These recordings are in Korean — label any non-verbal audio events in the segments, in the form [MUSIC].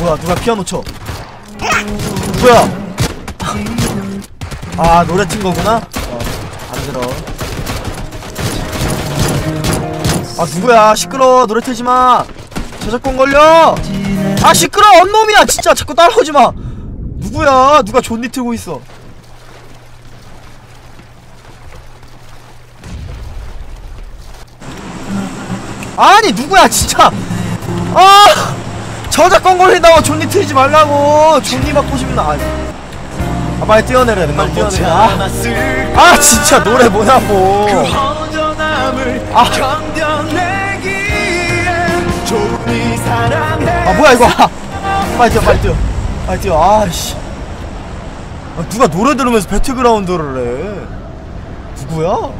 뭐야 누가 피아노 쳐? 누구야? 아 노래 튼 거구나? 어 안 들어. 아 누구야? 시끄러. 노래 틀지 마. 저작권 걸려. 아 시끄러. 언놈이야 진짜. 자꾸 따라오지 마. 누구야? 누가 존니 틀고 있어? 아니 누구야 진짜. 아 저작권 걸린다고 존니 틀지 말라고. 존니 받고 싶나. 아, 아 빨리 뛰어내려 빨리 뛰어내려 아, 아 진짜 노래 뭐냐고. 아. 아 뭐야 이거. 아, 빨리 뛰어 빨리 뛰어. 빨리 뛰어. 아씨. 아, 누가 노래 들으면서 배틀그라운드를 해? 누구야?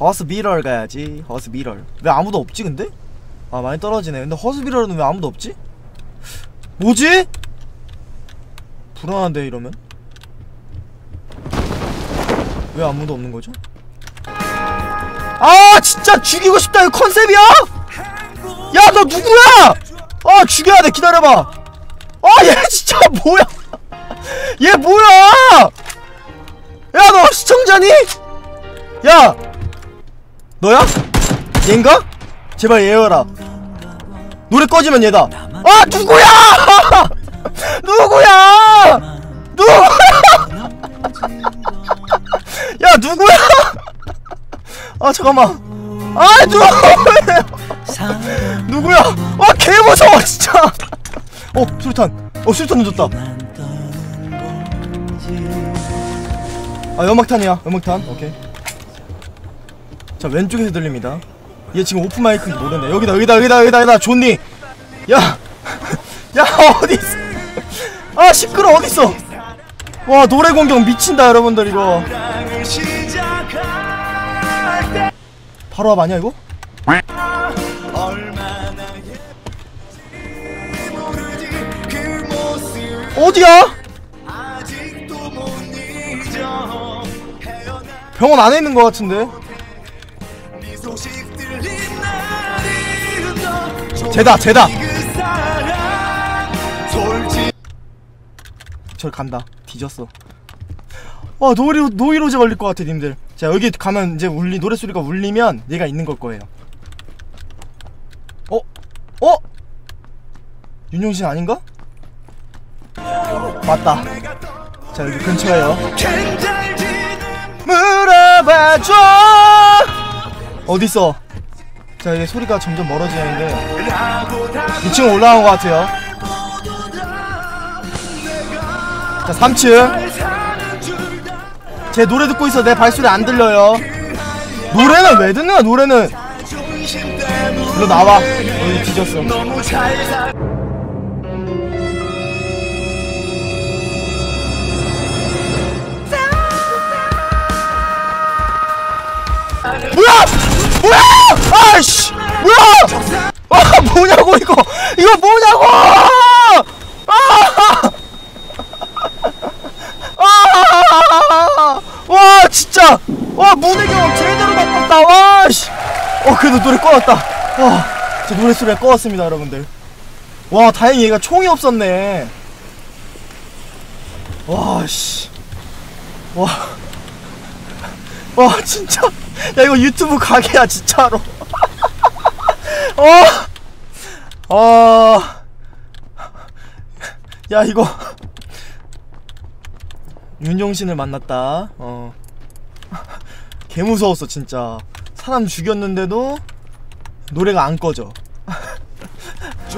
허스비럴 가야지 허스비럴. 왜 아무도 없지 근데? 아 많이 떨어지네 근데 허스비럴은 왜 아무도 없지? 뭐지? 불안한데 이러면 왜 아무도 없는 거죠? 아 진짜 죽이고 싶다 이거 컨셉이야? 야 너 누구야? 아 죽여야 돼 기다려봐 아얘 [LAUGHS] 진짜 뭐야 얘 뭐야 야 너 시청자니? 야 너야? 얘인가? 제발 얘여라 노래 꺼지면 얘다. 아 누구야? [LAUGHS] 누구야? 누구야? [LAUGHS] 야 누구야? 아 잠깐만. 아 누구야? 누구야? 아 개무서워 진짜. 어 수류탄. 어 수류탄 던졌다. 아 연막탄이야 연막탄. 오케이. 자 왼쪽에서 들립니다 얘 지금 오픈 마이크 모르네 여기다 여기다 여기다 여기다 여기다 존니 야! [LAUGHS] 야 어디 있어 아 시끄러 어딨어 와 노래 공격 미친다 여러분들 이거 바로 앞 아니야 이거? 어디야? 병원 안에 있는 것 같은데 쟤다 쟤다. 절 간다. 뒤졌어. 와 노이로 노이로제 걸릴 것 같아 님들. 자 여기 가면 이제 울리 노래소리가 울리면 얘가 있는 걸 거예요. 어? 어? 윤용신 아닌가? 맞다. 자 여기 근처에요. 물어봐줘! 어딨어 자 이게 소리가 점점 멀어지는데 2층 올라온 것 같아요. 자 3층. 제 노래 듣고 있어. 내 발소리 안 들려요. 노래는 왜 거야 노래는. 일로 나와. 어디 뒤졌어 와와 문혜경 제대로 바꿨다. 와 씨. 어 그래도 노래 꺼놨다. 와 제 노래 소리가 꺼왔습니다 여러분들. 와 다행히 얘가 총이 없었네. 와 씨. 와. 와 진짜. 야 이거 유튜브 가게야 진짜로. 어, 어, 야 이거. 윤종신을 만났다. 어, 개 무서웠어 진짜. 사람 죽였는데도 노래가 안 꺼져. [LAUGHS]